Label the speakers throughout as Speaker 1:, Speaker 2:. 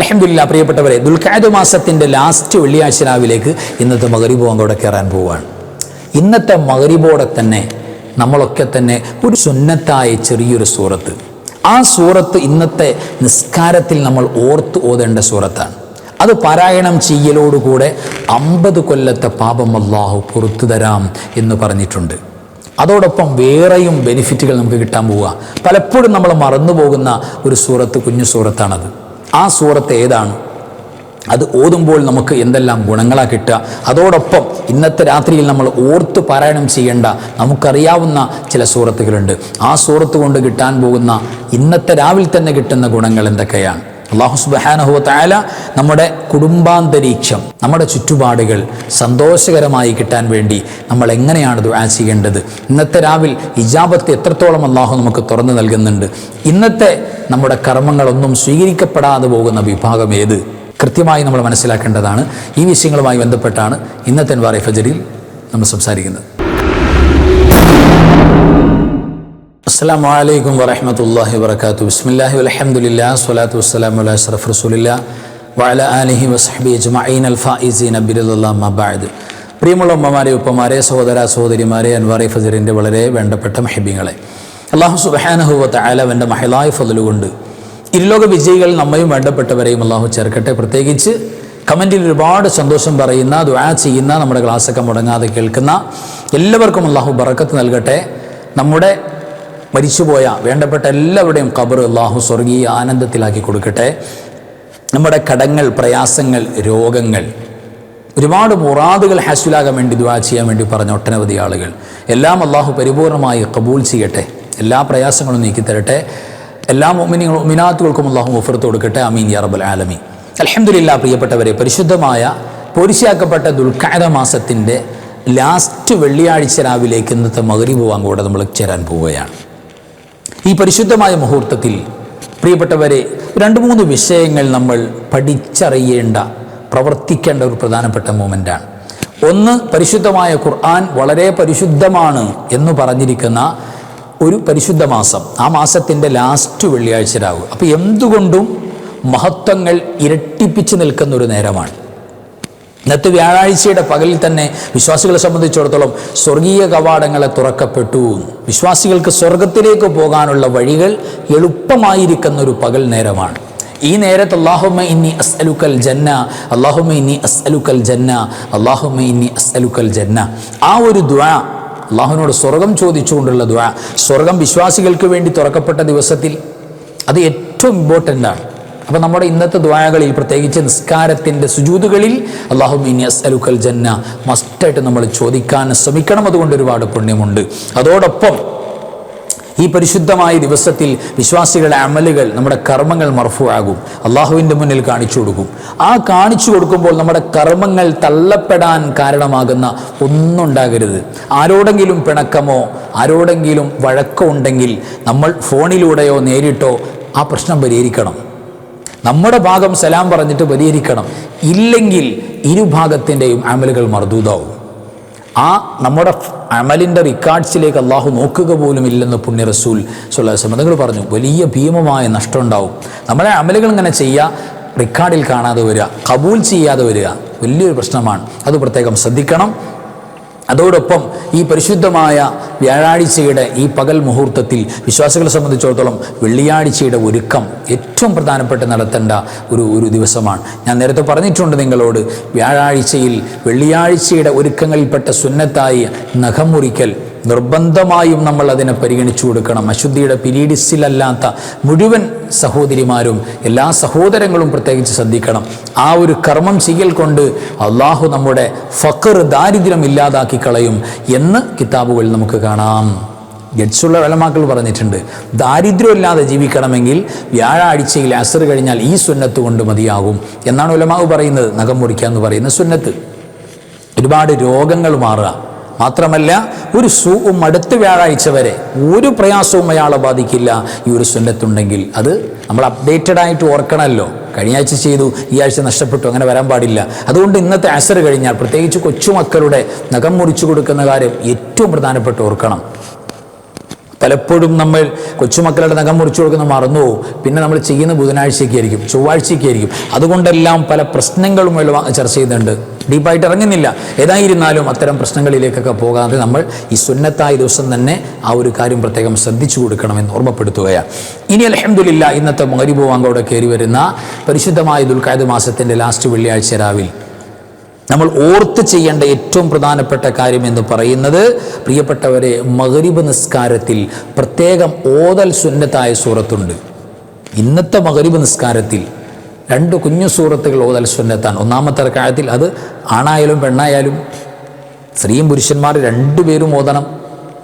Speaker 1: അലഹമില്ല പ്രിയപ്പെട്ടവരെ ദുൽഖാദ് മാസത്തിന്റെ ലാസ്റ്റ് വെള്ളിയാഴ്ച രാവിലേക്ക് ഇന്നത്തെ മകരിബ് അങ്ങോട്ട് കയറാൻ പോവുകയാണ് ഇന്നത്തെ മകരിബോടെ തന്നെ നമ്മളൊക്കെ തന്നെ ഒരു സുന്നത്തായ ചെറിയൊരു സൂറത്ത്. ആ സൂറത്ത് ഇന്നത്തെ നിസ്കാരത്തിൽ നമ്മൾ ഓർത്ത് ഓതേണ്ട സൂറത്താണ്. അത് പാരായണം ചെയ്യലോടുകൂടെ അമ്പത് കൊല്ലത്തെ പാപം അള്ളാഹു പുറത്തു തരാം എന്ന് പറഞ്ഞിട്ടുണ്ട്. അതോടൊപ്പം വേറെയും ബെനിഫിറ്റുകൾ നമുക്ക് കിട്ടാൻ പോവുക പലപ്പോഴും നമ്മൾ മറന്നു പോകുന്ന ഒരു സൂറത്ത് കുഞ്ഞു സൂറത്താണത്. ആ സൂറത്ത് ഏതാണ്? അത് ഓതുമ്പോൾ നമുക്ക് എന്തെല്ലാം ഗുണങ്ങളാണ് കിട്ടുക? അതോടൊപ്പം ഇന്നത്തെ രാത്രിയിൽ നമ്മൾ ഓർത്ത് പാരായണം ചെയ്യേണ്ട നമുക്കറിയാവുന്ന ചില സൂറത്തുകളുണ്ട്. ആ സൂറത്ത് കൊണ്ട് കിട്ടാൻ പോകുന്ന ഇന്നത്തെ രാവിലെ തന്നെ കിട്ടുന്ന ഗുണങ്ങൾ എന്തൊക്കെയാണ്? അള്ളാഹു സുബാനഹു താല നമ്മുടെ കുടുംബാന്തരീക്ഷം നമ്മുടെ ചുറ്റുപാടുകൾ സന്തോഷകരമായി കിട്ടാൻ വേണ്ടി നമ്മൾ എങ്ങനെയാണ് ദുആ ചെയ്യേണ്ടത്? ഇന്നത്തെ രാവിൽ ഇജാബത്ത് എത്രത്തോളം അള്ളാഹു നമുക്ക് തുറന്നു നൽകുന്നുണ്ട്? ഇന്നത്തെ നമ്മുടെ കർമ്മങ്ങളൊന്നും സ്വീകരിക്കപ്പെടാതെ പോകുന്ന വിഭാഗം ഏത്? കൃത്യമായി നമ്മൾ മനസ്സിലാക്കേണ്ടതാണ്. ഈ വിഷയങ്ങളുമായി ബന്ധപ്പെട്ടാണ് ഇന്നത്തെ വാറെ ഫജറിൽ നമ്മൾ സംസാരിക്കുന്നത്. അസ്സാം വലൈക്കും വരഹമത്തല്ലാഹി വർക്കാത്തു ബിസ്മില്ലാഹി അലഹമുല്ലാ സ്വലാത്തു വസ്സലാം അല്ല അഷ്റഫ് റസൂലില്ല വഅല ആലിഹി വസ്ഹബി അജ്മഈൻ അൽ ഫായിസീൻ അബ്ദുല്ലാ മബാദ് പ്രിയമുള്ള ഉമ്മമാരെ ഉപ്പമാരെ സഹോദര സഹോദരിമാരെ അൻവാറി ഫജറിന്റെ വളരെ വേണ്ടപ്പെട്ട മഹബിങ്ങളെ. അള്ളാഹു സുബഹാനഹുവത്ത് ആലവന്റെ മഹിളായ ഫതലുകൊണ്ട് ഇരുലോക വിജയികൾ നമ്മയും വേണ്ടപ്പെട്ടവരെയും അള്ളാഹു ചേർക്കട്ടെ. പ്രത്യേകിച്ച് കമന്റിൽ ഒരുപാട് സന്തോഷം പറയുന്ന ദുആ ചെയ്യുന്ന നമ്മുടെ ക്ലാസ്സൊക്കെ മുടങ്ങാതെ കേൾക്കുന്ന എല്ലാവർക്കും അള്ളാഹു ബറക്കത്ത് നൽകട്ടെ. നമ്മുടെ മരിച്ചുപോയ വേണ്ടപ്പെട്ട എല്ലാവരുടെയും ഖബർ അള്ളാഹു സ്വർഗീയ ആനന്ദത്തിലാക്കി കൊടുക്കട്ടെ. നമ്മുടെ കടങ്ങൾ പ്രയാസങ്ങൾ രോഗങ്ങൾ ഒരുപാട് മുറാദുകൾ ഹാസിലാകാൻ വേണ്ടി ദുവാ ചെയ്യാൻ വേണ്ടി പറഞ്ഞ ഒട്ടനവധി ആളുകൾ. എല്ലാം അള്ളാഹു പരിപൂർണമായി കബൂൽ ചെയ്യട്ടെ. എല്ലാ പ്രയാസങ്ങളും നീക്കി തരട്ടെ എല്ലാ മിനിങ്ങളും മിനാത്തുകൾക്കും അള്ളാഹു മുഫർത്ത് കൊടുക്കട്ടെ. അമീൻ യാ ആലമി അലഹമില്ല പ്രിയപ്പെട്ടവരെ പരിശുദ്ധമായ പൊരിശാക്കപ്പെട്ട ദുൽഖാര മാസത്തിന്റെ ലാസ്റ്റ് വെള്ളിയാഴ്ച രാവിലേക്ക് ഇന്നത്തെ മകരിബ് വാങ്ങോടെ നമ്മൾ ചേരാൻ പോവുകയാണ്. ഈ പരിശുദ്ധമായ മുഹൂർത്തത്തിൽ പ്രിയപ്പെട്ടവരെ രണ്ട് മൂന്ന് വിഷയങ്ങൾ നമ്മൾ പഠിച്ചറിയേണ്ട പ്രവർത്തിക്കേണ്ട ഒരു പ്രധാനപ്പെട്ട മൂമെന്റാണ് ഒന്ന് പരിശുദ്ധമായ ഖുർആൻ വളരെ പരിശുദ്ധമാണ് എന്ന് പറഞ്ഞിരിക്കുന്ന ഒരു പരിശുദ്ധ മാസം. ആ മാസത്തിന്റെ ലാസ്റ്റ് വെള്ളിയാഴ്ച രാവ്. അപ്പോൾ എന്തുകൊണ്ടും മഹത്വങ്ങൾ ഇരട്ടിപ്പിച്ച് നിൽക്കുന്ന ഒരു നേരമാണ്. ഇന്നത്തെ വ്യാഴാഴ്ചയുടെ പകലിൽ തന്നെ വിശ്വാസികളെ സംബന്ധിച്ചിടത്തോളം സ്വർഗീയ കവാടങ്ങളെ തുറക്കപ്പെട്ടു. വിശ്വാസികൾക്ക് സ്വർഗത്തിലേക്ക് പോകാനുള്ള വഴികൾ എളുപ്പമായിരിക്കുന്ന ഒരു പകൽ നേരമാണ്. ഈ നേരത്ത് അള്ളാഹുമ ഇന്നി അസ്അലുക്കൽ ജന്ന അള്ളാഹുമ ഇന്നി അസ്അലുക്കൽ ജന്ന അള്ളാഹുമ ഇന്നി അസ്അലുക്കൽ ജന്ന. ആ ഒരു ദ്വാ അള്ളാഹുവിനോട് സ്വർഗം ചോദിച്ചുകൊണ്ടുള്ള ദ്വാ സ്വർഗം വിശ്വാസികൾക്ക് വേണ്ടി തുറക്കപ്പെട്ട ദിവസത്തിൽ അത് ഏറ്റവും ഇമ്പോർട്ടന്റ് ആണ്. അപ്പോൾ നമ്മുടെ ഇന്നത്തെ ദ്വായകളിൽ പ്രത്യേകിച്ച് നിസ്കാരത്തിന്റെ സുജൂതുകളിൽ അള്ളാഹു മിനി അസ്അലുക്കൽ ജന്ന മസ്റ്റായിട്ട് നമ്മൾ ചോദിക്കാൻ ശ്രമിക്കണം. അതുകൊണ്ട് ഒരുപാട് പുണ്യമുണ്ട്. അതോടൊപ്പം ഈ പരിശുദ്ധമായ ദിവസത്തിൽ വിശ്വാസികളുടെ അമലുകൾ നമ്മുടെ കർമ്മങ്ങൾ മർഫുവാകും. അള്ളാഹുവിന്റെ മുന്നിൽ കാണിച്ചു കൊടുക്കും. ആ കാണിച്ചു കൊടുക്കുമ്പോൾ നമ്മുടെ കർമ്മങ്ങൾ തള്ളപ്പെടാൻ കാരണമാകുന്ന ഒന്നുണ്ടാകരുത്. ആരോടെങ്കിലും പിണക്കമോ ആരോടെങ്കിലും വഴക്കോ ഉണ്ടെങ്കിൽ നമ്മൾ ഫോണിലൂടെയോ നേരിട്ടോ ആ പ്രശ്നം പരിഹരിക്കണം. നമ്മുടെ ഭാഗം സലാം പറഞ്ഞിട്ട് പരിഹരിക്കണം ഇല്ലെങ്കിൽ ഇരുഭാഗത്തിന്റെയും അമലുകൾ മർദൂതാവും ആ നമ്മുടെ അമലിന്റെ റിക്കാർഡ്സിലേക്ക് അള്ളാഹു നോക്കുക പോലും ഇല്ലെന്ന് പുണ്യ റസൂൽ സുല്ലാസ്ലം നിങ്ങൾ പറഞ്ഞു. വലിയ ഭീമമായ നഷ്ടം ഉണ്ടാവും. നമ്മളെ അമലുകൾ ഇങ്ങനെ ചെയ്യുക റിക്കാർഡിൽ കാണാതെ വരിക കബൂൽ ചെയ്യാതെ വരിക വലിയൊരു പ്രശ്നമാണ്. അത് പ്രത്യേകം ശ്രദ്ധിക്കണം. അതോടൊപ്പം ഈ പരിശുദ്ധമായ വ്യാഴാഴ്ചയുടെ ഈ പകൽ മുഹൂർത്തത്തിൽ വിശ്വാസികളെ സംബന്ധിച്ചിടത്തോളം വെള്ളിയാഴ്ചയുടെ ഒരുക്കം ഏറ്റവും പ്രധാനപ്പെട്ട് നടത്തേണ്ട ഒരു ഒരു ദിവസമാണ്. ഞാൻ നേരത്തെ പറഞ്ഞിട്ടുണ്ട് നിങ്ങളോട് വ്യാഴാഴ്ചയിൽ വെള്ളിയാഴ്ചയുടെ ഒരുക്കങ്ങളിൽപ്പെട്ട സുന്നത്തായി നഖം മുറിക്കൽ നിർബന്ധമായും നമ്മൾ അതിനെ പരിഗണിച്ചു കൊടുക്കണം. അശുദ്ധിയുടെ പിരീഡിസിലല്ലാത്ത മുഴുവൻ സഹോദരിമാരും എല്ലാ സഹോദരങ്ങളും പ്രത്യേകിച്ച് ശ്രദ്ധിക്കണം. ആ ഒരു കർമ്മം ചെയ്യൽ കൊണ്ട് അള്ളാഹു നമ്മുടെ ഫക്കർ ദാരിദ്ര്യം ഇല്ലാതാക്കി കളയും എന്ന് കിതാബുകളിൽ നമുക്ക് കാണാം. ഗഡ്സുള്ള വലമാക്കൾ പറഞ്ഞിട്ടുണ്ട് ദാരിദ്ര്യമില്ലാതെ ജീവിക്കണമെങ്കിൽ വ്യാഴാഴ്ചയിൽ അസർ കഴിഞ്ഞാൽ ഈ സുന്നത്ത് കൊണ്ട് മതിയാകും. എന്നാണ് ഉലമാവ് പറയുന്നത് നഖം മുറിക്കുക എന്ന് പറയുന്ന സുന്നത്ത്. ഒരുപാട് രോഗങ്ങൾ മാറുക. മാത്രമല്ല ഒരു സൂവും അടുത്ത വ്യാഴാഴ്ച വരെ ഒരു പ്രയാസവും അയാളെ ബാധിക്കില്ല. ഈ ഒരു സുന്നത്തുണ്ടെങ്കിൽ അത് നമ്മൾ അപ്ഡേറ്റഡ് ആയിട്ട് ഓർക്കണമല്ലോ കഴിഞ്ഞ ആഴ്ച ചെയ്തു ഈ ആഴ്ച നഷ്ടപ്പെട്ടു അങ്ങനെ വരാൻ പാടില്ല. അതുകൊണ്ട് ഇന്നത്തെ അസർ കഴിഞ്ഞാൽ പ്രത്യേകിച്ച് കൊച്ചുമക്കളുടെ നഖം മുറിച്ചു കൊടുക്കുന്ന കാര്യം ഏറ്റവും പ്രധാനപ്പെട്ട് ഓർക്കണം. പലപ്പോഴും നമ്മൾ കൊച്ചുമക്കളുടെ നഖം മുറിച്ചു കൊടുക്കുന്ന മറന്നു പിന്നെ നമ്മൾ ചെയ്യുന്ന ബുധനാഴ്ചയ്ക്കായിരിക്കും ചൊവ്വാഴ്ചയ്ക്കായിരിക്കും അതുകൊണ്ടെല്ലാം പല പ്രശ്നങ്ങളും ചർച്ച ചെയ്യുന്നുണ്ട്. ഡീപ്പായിട്ട് ഇറങ്ങുന്നില്ല. ഏതായിരുന്നാലും അത്തരം പ്രശ്നങ്ങളിലേക്കൊക്കെ പോകാതെ നമ്മൾ ഈ സുന്നത്തായ ദിവസം തന്നെ ആ ഒരു കാര്യം പ്രത്യേകം ശ്രദ്ധിച്ചു കൊടുക്കണമെന്ന് ഓർമ്മപ്പെടുത്തുകയാണ്. ഇനി അലഹമില്ല ഇന്നത്തെ മകരിബ് വാങ്കോടെ കയറി വരുന്ന പരിശുദ്ധമായ ദുൽഖാദ് മാസത്തിന്റെ ലാസ്റ്റ് വെള്ളിയാഴ്ച രാവിൽ നമ്മൾ ഓർത്ത് ചെയ്യേണ്ട ഏറ്റവും പ്രധാനപ്പെട്ട കാര്യം എന്ന് പറയുന്നത് പ്രിയപ്പെട്ടവരെ മകരിബ് നിസ്കാരത്തിൽ പ്രത്യേകം ഓതൽ സുന്നത്തായ സൂറത്തുണ്ട്. ഇന്നത്തെ മകരിബ് നിസ്കാരത്തിൽ രണ്ട് കുഞ്ഞു സൂറത്തുകൾ ഓതൽ സുന്നത്താണ്. ഒന്നാമത്തെ കാലത്തിൽ അത് ആണായാലും പെണ്ണായാലും സ്ത്രീയും പുരുഷന്മാർ രണ്ടുപേരും ഓതണം.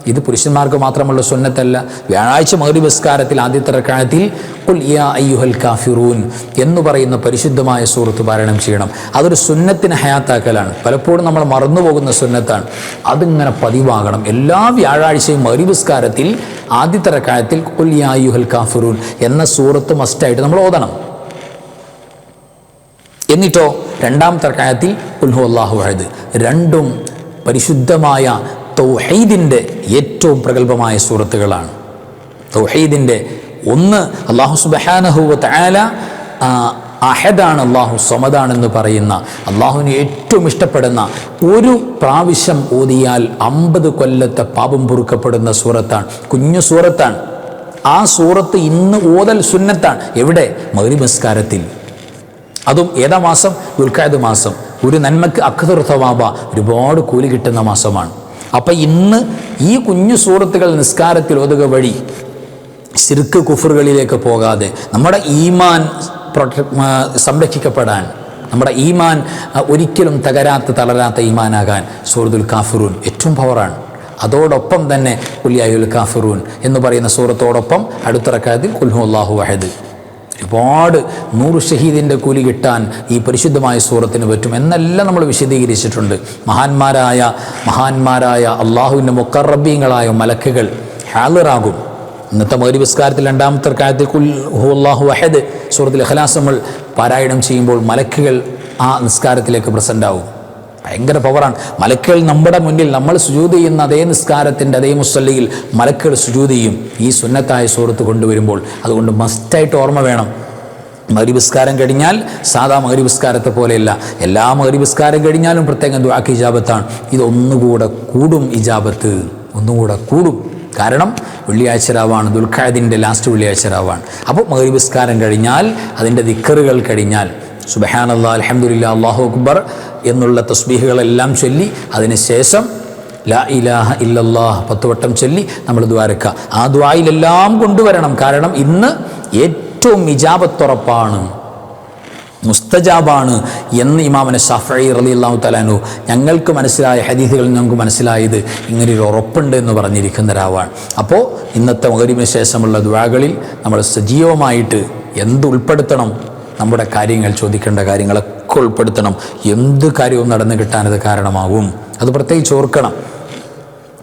Speaker 1: ഇത് പുരുഷന്മാർക്ക് മാത്രമുള്ള സുന്നത്തല്ല. വ്യാഴാഴ്ച മൗരിപസ്കാരത്തിൽ ആദ്യത്തെ റക്കായത്തിൽ കുൽ യാ അയ്യുഹൽ കാഫിറൂൻ എന്ന് പറയുന്ന പരിശുദ്ധമായ സൂറത്ത് പാരായണം ചെയ്യണം. അതൊരു സുന്നത്തിന് ഹയാത്താക്കലാണ്. പലപ്പോഴും നമ്മൾ മറന്നുപോകുന്ന സുന്നത്താണ്. അതിങ്ങനെ പതിവാകണം. എല്ലാ വ്യാഴാഴ്ചയും മൗരിപസ്കാരത്തിൽ ആദ്യത്തെ റക്കായത്തിൽ കുൽ യാ അയ്യുഹൽ കാഫിറൂൻ എന്ന സൂറത്ത് മസ്റ്റായിട്ട് നമ്മൾ ഓതണം. എന്നിട്ടോ രണ്ടാം തർക്കായത്തിൽ ഉൽഹു അള്ളാഹു അഹദ്. രണ്ടും പരിശുദ്ധമായ തൗഹീദിന്റെ ഏറ്റവും പ്രഗത്ഭമായ സൂറത്തുകളാണ്. തൗഹീദിന്റെ ഒന്ന് അള്ളാഹു സുബഹാനഹുവ തആല ആ, അഹദാണ് അള്ളാഹു സമദാണെന്ന് പറയുന്ന അള്ളാഹുവിന് ഏറ്റവും ഇഷ്ടപ്പെടുന്ന ഒരു പ്രാവശ്യം ഓതിയാൽ അമ്പത് കൊല്ലത്തെ പാപം പൊറുക്കപ്പെടുന്ന സൂറത്താണ് കുഞ്ഞു സൂറത്താണ്. ആ സൂറത്ത് ഇന്ന് ഓതൽ സുന്നത്താണ്. എവിടെ? മൗരിമസ്കാരത്തിൽ അതും ഏതാ മാസം? ദുൽഖാദ് മാസം. ഒരു നന്മക്ക് അഖദർ തവാബ ഒരുപാട് കൂലി കിട്ടുന്ന മാസമാണ്. അപ്പം ഇന്ന് ഈ കുഞ്ഞു സൂറത്തുകൾ നിസ്കാരത്തിൽ ഒതുക വഴി ശിർക്ക് കുഫറുകളിലേക്ക് പോകാതെ നമ്മുടെ ഈമാൻ സംരക്ഷിക്കപ്പെടാൻ നമ്മുടെ ഈമാൻ ഒരിക്കലും തകരാത്ത തളരാത്ത ഈമാനാകാൻ സൂറത്തുൽ കാഫിറൂൻ ഏറ്റവും പവറാണ് അതോടൊപ്പം തന്നെ കുല്യായുൽ കാഫിറൂൻ എന്ന് പറയുന്ന സൂറത്തോടൊപ്പം അടുത്തിറക്കാതിൽ കുൽഹു അള്ളാഹു വഹദ് ഒരുപാട് നൂറ് ഷഹീദിന്റെ കൂലി കിട്ടാൻ ഈ പരിശുദ്ധമായ സൂറത്തിന് പറ്റും എന്നെല്ലാം നമ്മൾ വിശദീകരിച്ചിട്ടുണ്ട്. മഹാന്മാരായ മഹാന്മാരായ അള്ളാഹുവിന്റെ മുക്കറബീങ്ങളായ മലക്കുകൾ ഹാലറാകും ഇന്നത്തെ മൗരിപുസ്കാരത്തിൽ രണ്ടാമത്തെ കാര്യത്തിൽ കുൽ അള്ളാഹു വഹദ് സൂറത്തിൽ ഇഖ്ലാസ് നമ്മൾ പാരായണം ചെയ്യുമ്പോൾ മലക്കുകൾ ആ നിസ്കാരത്തിലേക്ക് പ്രസന്റ് ആവും ഭയങ്കര പവറാണ് മലക്കുകൾ നമ്മുടെ മുന്നിൽ നമ്മൾ സുജൂത് ചെയ്യുന്ന അതേ നിസ്കാരത്തിന്റെ അതേ മുസല്ലിയിൽ മലക്കുകൾ സുജൂത് ചെയ്യും. ഈ സുന്നത്തായ സുഹൃത്ത് കൊണ്ടുവരുമ്പോൾ അതുകൊണ്ട് മസ്റ്റായിട്ട് ഓർമ്മ വേണം. മകരിപുസ്കാരം കഴിഞ്ഞാൽ സാധാ മകരിപുസ്കാരത്തെ പോലെയല്ല. എല്ലാ മകരിപുസ്കാരം കഴിഞ്ഞാലും പ്രത്യേകം ദുആക്ക് ഇജാബത്താണ്. ഇതൊന്നുകൂടെ കൂടും ഇജാബത്ത്. ഒന്നുകൂടെ കൂടും. കാരണം വെള്ളിയാഴ്ച രാവാണ് ദുൽഖാദിന്റെ ലാസ്റ്റ് വെള്ളിയാഴ്ച രാവാണ്. അപ്പോൾ മകരിപുസ്കാരം കഴിഞ്ഞാൽ അതിന്റെ ദിക്കറുകൾ കഴിഞ്ഞാൽ സുബഹാനല്ലാ അലഹമുല്ല അള്ളാഹു അക്ബർ എന്നുള്ള തസ്ബീഹുകളെല്ലാം ചൊല്ലി അതിനുശേഷം ലാ ഇലാഹ ഇല്ലല്ലാഹ് പത്ത് വട്ടം ചൊല്ലി നമ്മൾ ദ്വാരക്ക ആ ദ്വായിലെല്ലാം കൊണ്ടുവരണം. കാരണം ഇന്ന് ഏറ്റവും ഇജാബത്തുറപ്പാണ്. മുസ്തജാബാണ് എന്ന് ഇമാമനെ ഷഫഈ റലി അള്ളാഹു തലാനു ഞങ്ങൾക്ക് മനസ്സിലായ ഹദീസുകളിൽ ഞങ്ങൾക്ക് മനസ്സിലായത് ഇങ്ങനെ ഒരു ഉറപ്പുണ്ട് എന്ന് പറഞ്ഞിരിക്കുന്ന ഒരാവാണ് അപ്പോൾ ഇന്നത്തെ മകരിമിന് ശേഷമുള്ള ദ്വാകളിൽ നമ്മൾ സജീവമായിട്ട് എന്ത് ഉൾപ്പെടുത്തണം നമ്മുടെ കാര്യങ്ങൾ ചോദിക്കേണ്ട കാര്യങ്ങളൊക്കെ ഉൾപ്പെടുത്തണം. എന്ത് കാര്യവും നടന്നു കിട്ടാനത് കാരണമാകും. അത് പ്രത്യേകിച്ച് ഓർക്കണം.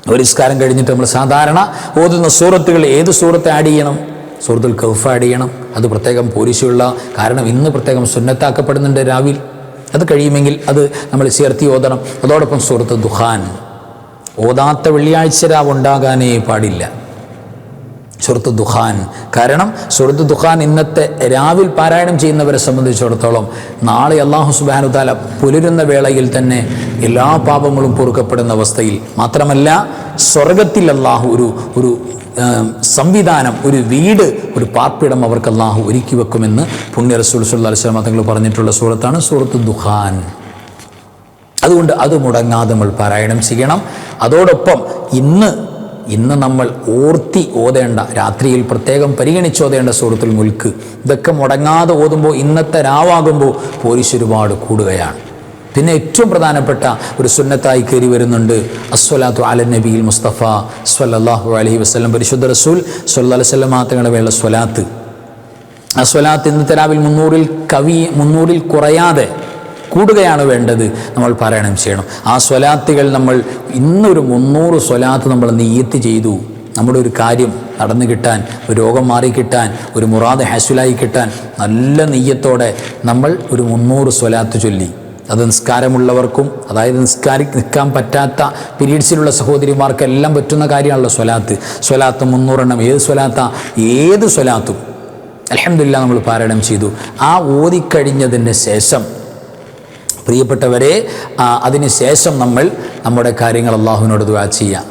Speaker 1: ഒരു നിസ്കാരം കഴിഞ്ഞിട്ട് നമ്മൾ സാധാരണ ഓതുന്ന സൂറത്തുകൾ ഏത് സൂറത്ത് ആഡ് ചെയ്യണം? സൂറത്തുൽ കൗഫ് ആഡ് ചെയ്യണം. അത് പ്രത്യേകം പോലീസുള്ള കാരണം ഇന്ന് പ്രത്യേകം സുന്നത്താക്കപ്പെടുന്നുണ്ട് രാവിൽ. അത് കഴിയുമെങ്കിൽ അത് നമ്മൾ ചേർത്തി ഓതണം. അതോടൊപ്പം സൂറത്ത് ദുഹാൻ. ഓതാത്ത വെള്ളിയാഴ്ച രാവ് ഉണ്ടാകാനേ പാടില്ല. സുഹൃത്ത് ദുഹാൻ കാരണം സുഹൃത്ത് ദുഹാൻ ഇന്നത്തെ രാവിൽ പാരായണം ചെയ്യുന്നവരെ സംബന്ധിച്ചിടത്തോളം നാളെ അള്ളാഹു സുബാനു താല പുലരുന്ന വേളയിൽ തന്നെ എല്ലാ പാപങ്ങളും പൊറുക്കപ്പെടുന്ന അവസ്ഥയിൽ മാത്രമല്ല സ്വർഗത്തിൽ അള്ളാഹു ഒരു ഒരു സംവിധാനം ഒരു വീട് ഒരു പാർപ്പിടം അവർക്ക് അള്ളാഹു ഒരുക്കി വെക്കുമെന്ന് പുണ്യ റസൂൽ സുല്ലാ അലിസ്ലാം തങ്ങൾ പറഞ്ഞിട്ടുള്ള സൂറത്താണ് സൂറത്ത് ദുഹാൻ അതുകൊണ്ട് അത് മുടങ്ങാതെ നമ്മൾ പാരായണം ചെയ്യണം. അതോടൊപ്പം ഇന്ന് ഇന്ന് നമ്മൾ ഓർത്തി ഓതേണ്ട രാത്രിയിൽ പ്രത്യേകം പരിഗണിച്ചോതേണ്ട സൂറത്തുൽ മുൽക്ക്. ഇതൊക്കെ മുടങ്ങാതെ ഓതുമ്പോൾ ഇന്നത്തെ രാവാകുമ്പോൾ പോലീസ് ഒരുപാട് കൂടുകയാണ്. പിന്നെ ഏറ്റവും പ്രധാനപ്പെട്ട ഒരു സുന്നത്തായി കയറി വരുന്നുണ്ട്. അസ്വലാത്തു അല നബിയിൽ മുസ്തഫ സ്വല്ലല്ലാഹു അലഹി വസ്ലം പരിശുദ്ധ റസൂൽ സല്ലാ വല്ലം മാത്രങ്ങളുടെ വേള സ്വലാത്ത്. ആ സ്വലാത്ത് ഇന്നത്തെ രാവിൽ മുന്നൂറിൽ കവി മുന്നൂറിൽ കുറയാതെ കൂടുകയാണ് വേണ്ടത് നമ്മൾ പാരായണം ചെയ്യണം. ആ സ്വലാത്തുകൾ നമ്മൾ ഇന്നൊരു മുന്നൂറ് സ്വലാത്ത് നമ്മൾ നീയത്ത് ചെയ്തു. നമ്മുടെ ഒരു കാര്യം നടന്നു കിട്ടാൻ ഒരു രോഗം മാറി കിട്ടാൻ ഒരു മുറാദ് ഹാസുലായി കിട്ടാൻ നല്ല നെയ്യത്തോടെ നമ്മൾ ഒരു മുന്നൂറ് സ്വലാത്ത് ചൊല്ലി. അത് നിസ്കാരമുള്ളവർക്കും അതായത് നിസ്കാരി നിൽക്കാൻ പറ്റാത്ത പീരീഡ്സിലുള്ള സഹോദരിമാർക്കെല്ലാം പറ്റുന്ന കാര്യമാണല്ലോ സ്വലാത്ത്. സ്വലാത്ത് മുന്നൂറെണ്ണം. ഏത് സ്വലാത്ത? ഏത് സ്വലാത്തും. അലഹമില്ല നമ്മൾ പാരായണം ചെയ്തു. ആ ഓതിക്കഴിഞ്ഞതിന് ശേഷം പ്രിയപ്പെട്ടവരെ അതിനുശേഷം അതിന് ശേഷം നമ്മൾ നമ്മുടെ കാര്യങ്ങൾ അള്ളാഹുവിനോട് ദുആ ചെയ്യാം.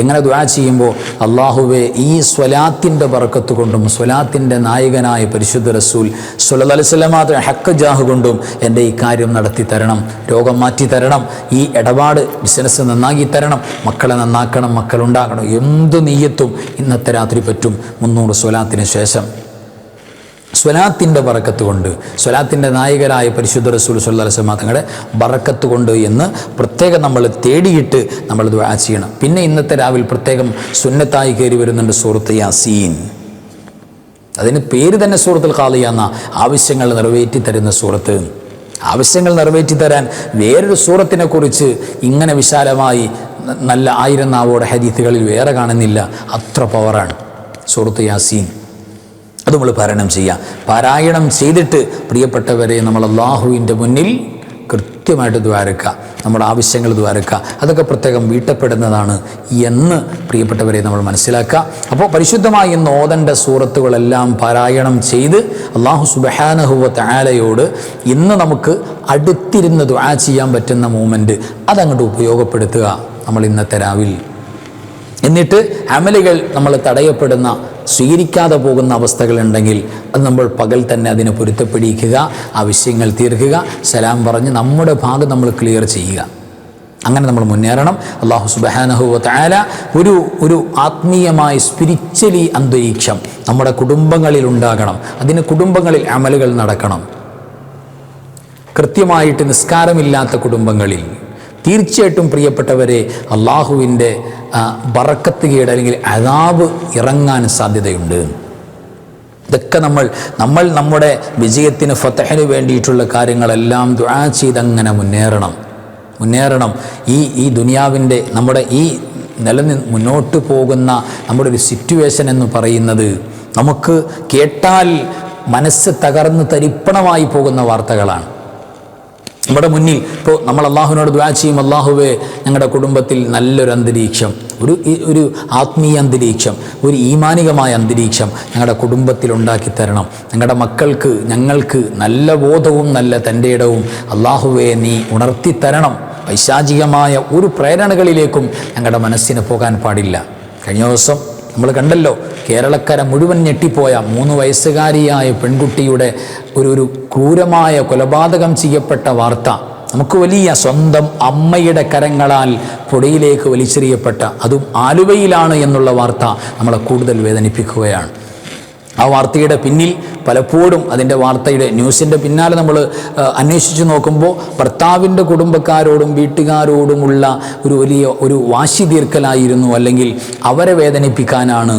Speaker 1: എങ്ങനെ ദുആ ചെയ്യുമ്പോൾ അള്ളാഹുവെ ഈ സ്വലാത്തിന്റെ പറക്കത്ത് കൊണ്ടും സ്വലാത്തിന്റെ നായകനായ പരിശുദ്ധ റസൂൽ സുല്ലാ അലിസ്ലാമാത്ര ഹക്ക് ജാഹ് കൊണ്ടും എന്റെ ഈ കാര്യം നടത്തി തരണം രോഗം മാറ്റി തരണം ഈ ഇടപാട് ബിസിനസ് നന്നാക്കി തരണം മക്കളെ നന്നാക്കണം മക്കളുണ്ടാക്കണം എന്ത് നീയത്തും ഇന്നത്തെ രാത്രി പറ്റും. മുന്നൂറ് സ്വലാത്തിന് ശേഷം സ്വലാത്തിന്റെ ബറക്കത്ത് കൊണ്ട് സ്വലാത്തിന്റെ നായകരായ പരിശുദ്ധ റസൂൽ സ്വല്ലാസ്മാ തങ്ങളുടെ ബറക്കത്ത് കൊണ്ട് എന്ന് പ്രത്യേകം നമ്മൾ തേടിയിട്ട് നമ്മൾ ദുആ ചെയ്യണം. പിന്നെ ഇന്നത്തെ രാവിലെ പ്രത്യേകം സുന്നത്തായി കയറി വരുന്നുണ്ട് സൂറത്ത് യാസീൻ. അതിന് പേര് തന്നെ സൂറത്തുൽ ഖാലിയ എന്ന ആവശ്യങ്ങൾ നിറവേറ്റി തരുന്ന സൂറത്ത്. ആവശ്യങ്ങൾ നിറവേറ്റി തരാൻ വേറൊരു സൂറത്തിനെ കുറിച്ച് ഇങ്ങനെ വിശാലമായി നല്ല ആയിരം നാവോടെ ഹരീത്തുകളിൽ വേറെ കാണുന്നില്ല. അത്ര പവറാണ് സൂറത്ത് യാസീൻ. അത് നമ്മൾ പാരായണം ചെയ്യുക പാരായണം ചെയ്തിട്ട് പ്രിയപ്പെട്ടവരെ നമ്മൾ അള്ളാഹുവിന്റെ മുന്നിൽ കൃത്യമായിട്ട് ദ്വാരക്കുക. നമ്മുടെ ആവശ്യങ്ങൾ ദ്വാരക്കുക. അതൊക്കെ പ്രത്യേകം വീട്ടപ്പെടുന്നതാണ് എന്ന് പ്രിയപ്പെട്ടവരെ നമ്മൾ മനസ്സിലാക്കുക. അപ്പോൾ പരിശുദ്ധമായി ഇന്ന് ഓതേണ്ട സൂറത്തുകളെല്ലാം പാരായണം ചെയ്ത് അള്ളാഹു സുബഹാനഹുവ താലയോട് ഇന്ന് നമുക്ക് അടുത്തിരുന്ന് ദ്വാ ചെയ്യാൻ പറ്റുന്ന മൂമെന്റ് അതങ്ങോട്ട് ഉപയോഗപ്പെടുത്തുക. നമ്മൾ ഇന്നത്തെ രാവിലെ എന്നിട്ട് അമലുകൾ നമ്മൾ തടയപ്പെടുന്ന സ്വീകരിക്കാതെ പോകുന്ന അവസ്ഥകളുണ്ടെങ്കിൽ അത് നമ്മൾ പകൽ തന്നെ അതിനെ പൊരുത്തപ്പെടിയിക്കുക ആ വിഷയങ്ങൾ തീർക്കുക സലാം പറഞ്ഞ് നമ്മുടെ ഭാഗം നമ്മൾ ക്ലിയർ ചെയ്യുക. അങ്ങനെ നമ്മൾ മുന്നേറണം. അള്ളാഹു സുബാനഹുല ഒരു ഒരു ആത്മീയമായ സ്പിരിച്വലി അന്തരീക്ഷം നമ്മുടെ കുടുംബങ്ങളിൽ ഉണ്ടാകണം. അതിന് കുടുംബങ്ങളിൽ അമലുകൾ നടക്കണം. കൃത്യമായിട്ട് നിസ്കാരമില്ലാത്ത കുടുംബങ്ങളിൽ തീർച്ചയായിട്ടും പ്രിയപ്പെട്ടവരെ അള്ളാഹുവിന്റെ ബറക്കത്ത് കീട് അല്ലെങ്കിൽ അതാബ് ഇറങ്ങാൻ സാധ്യതയുണ്ട്. ഇതൊക്കെ നമ്മൾ നമ്മൾ നമ്മുടെ വിജയത്തിന് ഫത്തഹിന് വേണ്ടിയിട്ടുള്ള കാര്യങ്ങളെല്ലാം ദുആ ചെയ്തങ്ങനെ മുന്നേറണം. മുന്നേറണം. ഈ ഈ ദുനിയാവിന്റെ നമ്മുടെ ഈ നിലനി മുന്നോട്ട് പോകുന്ന നമ്മുടെ ഒരു സിറ്റുവേഷൻ എന്ന് പറയുന്നത് നമുക്ക് കേട്ടാൽ മനസ്സ് തകർന്ന് തരിപ്പണമായി പോകുന്ന വാർത്തകളാണ്. നമ്മുടെ മുന്നിൽ ഇപ്പോൾ നമ്മൾ അള്ളാഹുവിനോട് ദ്വാ ചെയ്യും അള്ളാഹുവെ ഞങ്ങളുടെ കുടുംബത്തിൽ നല്ലൊരു അന്തരീക്ഷം ഒരു ഒരു ആത്മീയ അന്തരീക്ഷം ഒരു ഈമാനികമായ അന്തരീക്ഷം ഞങ്ങളുടെ കുടുംബത്തിൽ ഉണ്ടാക്കി തരണം. ഞങ്ങളുടെ മക്കൾക്ക് ഞങ്ങൾക്ക് നല്ല ബോധവും നല്ല തന്റെ ഇടവും അള്ളാഹുവെ നീ ഉണർത്തി തരണം. പൈശാചികമായ ഒരു പ്രേരണകളിലേക്കും ഞങ്ങളുടെ മനസ്സിന് പോകാൻ പാടില്ല. കഴിഞ്ഞ ദിവസം നമ്മൾ കണ്ടല്ലോ കേരളക്കര മുഴുവൻ ഞെട്ടിപ്പോയ മൂന്ന് വയസ്സുകാരിയായ പെൺകുട്ടിയുടെ ഒരു ഒരു ക്രൂരമായ കൊലപാതകം ചെയ്യപ്പെട്ട വാർത്ത. നമുക്ക് വലിയ സ്വന്തം അമ്മയുടെ കരങ്ങളാൽ പൊടിയിലേക്ക് വലിച്ചെറിയപ്പെട്ട അതും ആലുവയിലാണ് എന്നുള്ള വാർത്ത നമ്മളെ കൂടുതൽ വേദനിപ്പിക്കുകയാണ്. ആ വാർത്തയുടെ പിന്നിൽ പലപ്പോഴും അതിന്റെ വാർത്തയുടെ ന്യൂസിന്റെ പിന്നാലെ നമ്മൾ അന്വേഷിച്ച് നോക്കുമ്പോൾ ഭർത്താവിന്റെ കുടുംബക്കാരോടും വീട്ടുകാരോടുമുള്ള ഒരു വലിയ ഒരു വാശി തീർക്കലായിരുന്നു അല്ലെങ്കിൽ അവരെ വേദനിപ്പിക്കാനാണ്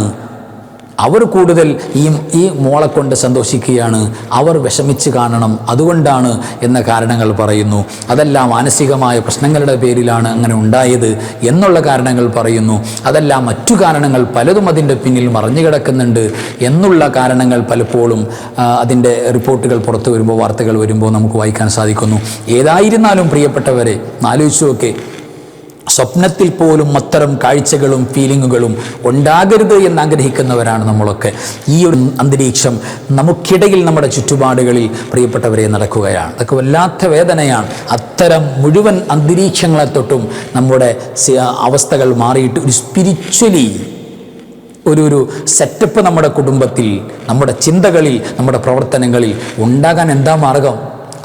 Speaker 1: അവർ കൂടുതൽ ഈ ഈ മോളെ കൊണ്ട് സന്തോഷിക്കുകയാണ്. അവർ വിഷമിച്ച് കാണണം. അതുകൊണ്ടാണ് എന്ന കാരണങ്ങൾ പറയുന്നു. അതല്ല മാനസികമായ പ്രശ്നങ്ങളുടെ പേരിലാണ് അങ്ങനെ ഉണ്ടായത് എന്നുള്ള കാരണങ്ങൾ പറയുന്നു. അതല്ല മറ്റു കാരണങ്ങൾ പലതും അതിന്റെ പിന്നിൽ മറഞ്ഞു കിടക്കുന്നുണ്ട് എന്നുള്ള കാരണങ്ങൾ പലപ്പോഴും അതിന്റെ റിപ്പോർട്ടുകൾ പുറത്തു വരുമ്പോൾ വാർത്തകൾ വരുമ്പോൾ നമുക്ക് വായിക്കാൻ സാധിക്കുന്നു. ഏതായിരുന്നാലും പ്രിയപ്പെട്ടവരെ ആലോചിച്ചു നോക്കെ സ്വപ്നത്തിൽ പോലും അത്തരം കാഴ്ചകളും ഫീലിങ്ങുകളും ഉണ്ടാകരുത് എന്ന് ആഗ്രഹിക്കുന്നവരാണ് നമ്മളൊക്കെ. ഈ ഒരു അന്തരീക്ഷം നമുക്കിടയിൽ നമ്മുടെ ചുറ്റുപാടുകളിൽ പ്രിയപ്പെട്ടവരെ നടക്കുകയാണ്. അതൊക്കെ വല്ലാത്ത വേദനയാണ്. അത്തരം മുഴുവൻ അന്തരീക്ഷങ്ങളെ തൊട്ടും നമ്മുടെ അവസ്ഥകൾ മാറിയിട്ട് ഒരു സ്പിരിച്വലി ഒരു ഒരു സെറ്റപ്പ് നമ്മുടെ കുടുംബത്തിൽ നമ്മുടെ ചിന്തകളിൽ നമ്മുടെ പ്രവർത്തനങ്ങളിൽ ഉണ്ടാകാൻ എന്താ മാർഗം?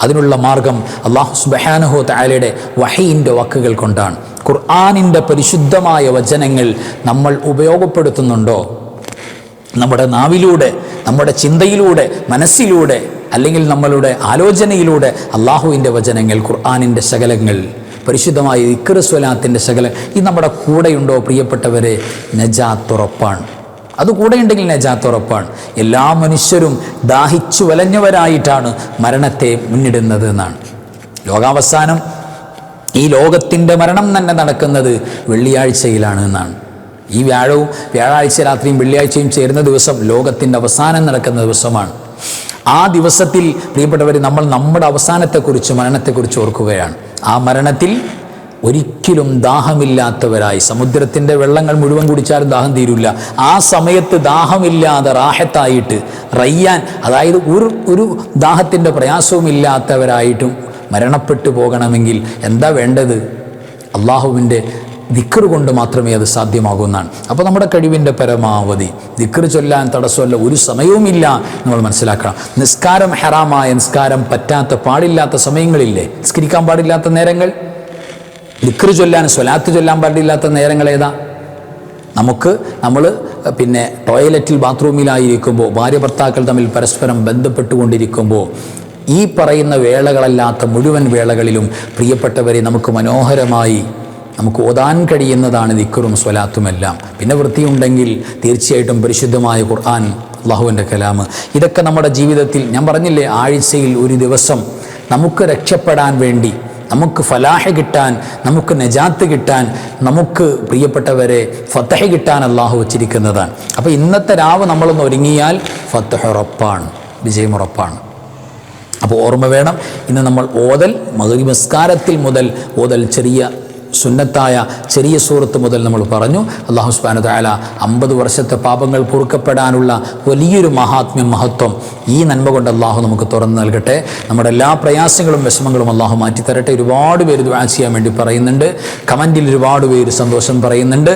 Speaker 1: അതിനുള്ള മാർഗം അള്ളാഹു സുബഹാനഹോ താലയുടെ വഹയിന്റെ വാക്കുകൾ കൊണ്ടാണ്. ഖുർആാനിന്റെ പരിശുദ്ധമായ വചനങ്ങൾ നമ്മൾ ഉപയോഗപ്പെടുത്തുന്നുണ്ടോ? നമ്മുടെ നാവിലൂടെ നമ്മുടെ ചിന്തയിലൂടെ മനസ്സിലൂടെ അല്ലെങ്കിൽ നമ്മളുടെ ആലോചനയിലൂടെ അള്ളാഹുവിന്റെ വചനങ്ങൾ ഖുർആാനിന്റെ ശകലങ്ങൾ പരിശുദ്ധമായ ഇക്കർ സ്വലാത്തിന്റെ ശകലം. ഇത് നമ്മുടെ കൂടെയുണ്ടോ പ്രിയപ്പെട്ടവരെ? നജാത്തുറപ്പാണ് അത് കൂടെ കൂടെയുണ്ടെങ്കിൽ നജാത്തുറപ്പാണ് എല്ലാ മനുഷ്യരും ദാഹിച്ചു വലഞ്ഞവരായിട്ടാണ് മരണത്തെ മുന്നിടുന്നത് എന്നാണ്. ലോകാവസാനം ഈ ലോകത്തിന്റെ മരണം തന്നെ നടക്കുന്നത് വെള്ളിയാഴ്ചയിലാണ് എന്നാണ്. ഈ വ്യാഴവും വ്യാഴാഴ്ച രാത്രിയും വെള്ളിയാഴ്ചയും ചേരുന്ന ദിവസം ലോകത്തിന്റെ അവസാനം നടക്കുന്ന ദിവസമാണ്. ആ ദിവസത്തിൽ പ്രിയപ്പെട്ടവർ നമ്മൾ നമ്മുടെ അവസാനത്തെക്കുറിച്ച് മരണത്തെക്കുറിച്ച് ഓർക്കുകയാണ്. ആ മരണത്തിൽ ഒരിക്കലും ദാഹമില്ലാത്തവരായി സമുദ്രത്തിന്റെ വെള്ളങ്ങൾ മുഴുവൻ കുടിച്ചാലും ദാഹം തീരില്ല ആ സമയത്ത് ദാഹമില്ലാതെ റാഹത്തായിട്ട് റയ്യാൻ അതായത് ഒരു ഒരു ദാഹത്തിന്റെ പ്രയാസവുമില്ലാത്തവരായിട്ടും മരണപ്പെട്ടു പോകണമെങ്കിൽ എന്താ വേണ്ടത്? അള്ളാഹുവിന്റെ ദിക്കർ കൊണ്ട് മാത്രമേ അത് സാധ്യമാകുന്നതാണ് അപ്പോൾ നമ്മുടെ കഴിവിന്റെ പരമാവധി ദിക്കർ ചൊല്ലാൻ തടസ്സമല്ല ഒരു സമയവുമില്ല നമ്മൾ മനസ്സിലാക്കണം. നിസ്കാരം ഹെറാമായ നിസ്കാരം പറ്റാത്ത പാടില്ലാത്ത സമയങ്ങളില്ലേ? നിസ്കരിക്കാൻ പാടില്ലാത്ത നേരങ്ങൾ? ദിക്കർ ചൊല്ലാൻ സ്വലാത്ത് ചൊല്ലാൻ പാടില്ലാത്ത നേരങ്ങൾ ഏതാ? നമുക്ക് നമ്മൾ പിന്നെ ടോയ്ലറ്റിൽ ബാത്റൂമിലായിരിക്കുമ്പോൾ ഭാര്യ ഭർത്താക്കൾ തമ്മിൽ പരസ്പരം ബന്ധപ്പെട്ടുകൊണ്ടിരിക്കുമ്പോൾ ഈ പറയുന്ന വേളകളല്ലാത്ത മുഴുവൻ വേളകളിലും പ്രിയപ്പെട്ടവരെ നമുക്ക് മനോഹരമായി നമുക്ക് ഓതാൻ കഴിയുന്നതാണ് ദിക്കറും സ്വലാത്തുമെല്ലാം പിന്നെ വൃത്തിയുണ്ടെങ്കിൽ തീർച്ചയായിട്ടും പരിശുദ്ധമായ ഖുർആൻ അള്ളാഹുവിന്റെ കലാമ്. ഇതൊക്കെ നമ്മുടെ ജീവിതത്തിൽ ഞാൻ പറഞ്ഞില്ലേ ആഴ്ചയിൽ ഒരു ദിവസം നമുക്ക് രക്ഷപ്പെടാൻ വേണ്ടി നമുക്ക് ഫലാഹ കിട്ടാൻ നമുക്ക് നജാത്ത് കിട്ടാൻ നമുക്ക് പ്രിയപ്പെട്ടവരെ ഫത്തഹ കിട്ടാൻ അള്ളാഹു വച്ചിരിക്കുന്നതാണ്. അപ്പോൾ ഇന്നത്തെ രാവ് നമ്മളൊന്ന് ഒരുങ്ങിയാൽ ഫത്തഹ ഉറപ്പാണ് വിജയം ഉറപ്പാണ് അപ്പോൾ ഓർമ്മ വേണം. ഇന്ന് നമ്മൾ ഓതൽ മകരിമസ്കാരത്തിൽ മുതൽ ഓതൽ ചെറിയ സുന്നത്തായ ചെറിയ സൂറത്ത് മുതൽ നമ്മൾ പറഞ്ഞു. അള്ളാഹു സുബാന താല അമ്പത് വർഷത്തെ പാപങ്ങൾ പൊറുക്കപ്പെടാനുള്ള വലിയൊരു മഹാത്മ്യം മഹത്വം ഈ നന്മ കൊണ്ട് അള്ളാഹു നമുക്ക് തുറന്നു നൽകട്ടെ. നമ്മുടെ എല്ലാ പ്രയാസങ്ങളും വിഷമങ്ങളും അള്ളാഹു മാറ്റിത്തരട്ടെ. ഒരുപാട് പേര് ദുആ ചെയ്യാൻ വേണ്ടി പറയുന്നുണ്ട്. കമന്റിൽ ഒരുപാട് പേര് സന്തോഷം പറയുന്നുണ്ട്.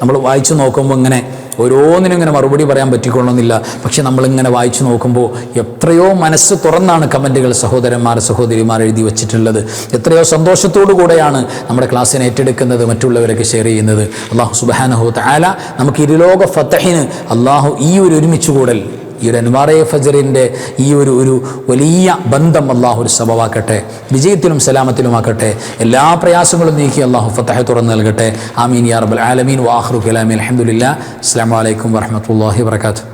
Speaker 1: നമ്മൾ വായിച്ചു നോക്കുമ്പോൾ ഇങ്ങനെ ഓരോന്നിനും ഇങ്ങനെ മറുപടി പറയാൻ പറ്റിക്കൊള്ളുന്നില്ല. പക്ഷെ നമ്മളിങ്ങനെ വായിച്ചു നോക്കുമ്പോൾ എത്രയോ മനസ്സ് തുറന്നാണ് കമന്റുകൾ സഹോദരന്മാർ സഹോദരിമാർ എഴുതി വെച്ചിട്ടുള്ളത്. എത്രയോ സന്തോഷത്തോടു കൂടെയാണ് നമ്മുടെ ക്ലാസ്സിനെ ഏറ്റെടുക്കുന്നത് മറ്റുള്ളവരൊക്കെ ഷെയർ ചെയ്യുന്നത്. അള്ളാഹു സുബാനഹു താല നമുക്ക് ഇരുലോക ഫത്തഹിന് അള്ളാഹു ഈ ഒരു ഒരുമിച്ച് കൂടൽ ഈ ഒരു അൻവാറെ ഫജറിന്റെ ഈ ഒരു ഒരു വലിയ ബന്ധം അള്ളാഹു ഒരു സബവാക്കട്ടെ വിജയത്തിലും സലാമത്തിലുമാക്കട്ടെ എല്ലാ പ്രയാസങ്ങളും നീക്കി അള്ളാഹു ഫത്തഹ തുറന്ന് നൽകട്ടെ. ആമീൻ യാ റബ്ബൽ ആലമീൻ. വാഹ്റു കലാമീൻ അലഹമുല്ല അസ്സാം വലൈക്കും വരഹമുല്ലാഹി വർക്കാത്തു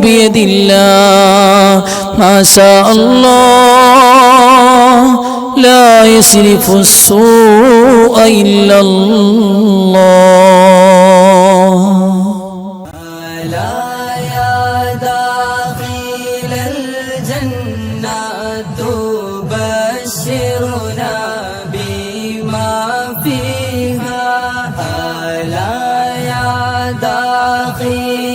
Speaker 2: بيد الله. ما شاء الله لا يصرف السوء إلا الله. فيها ألا يا داخل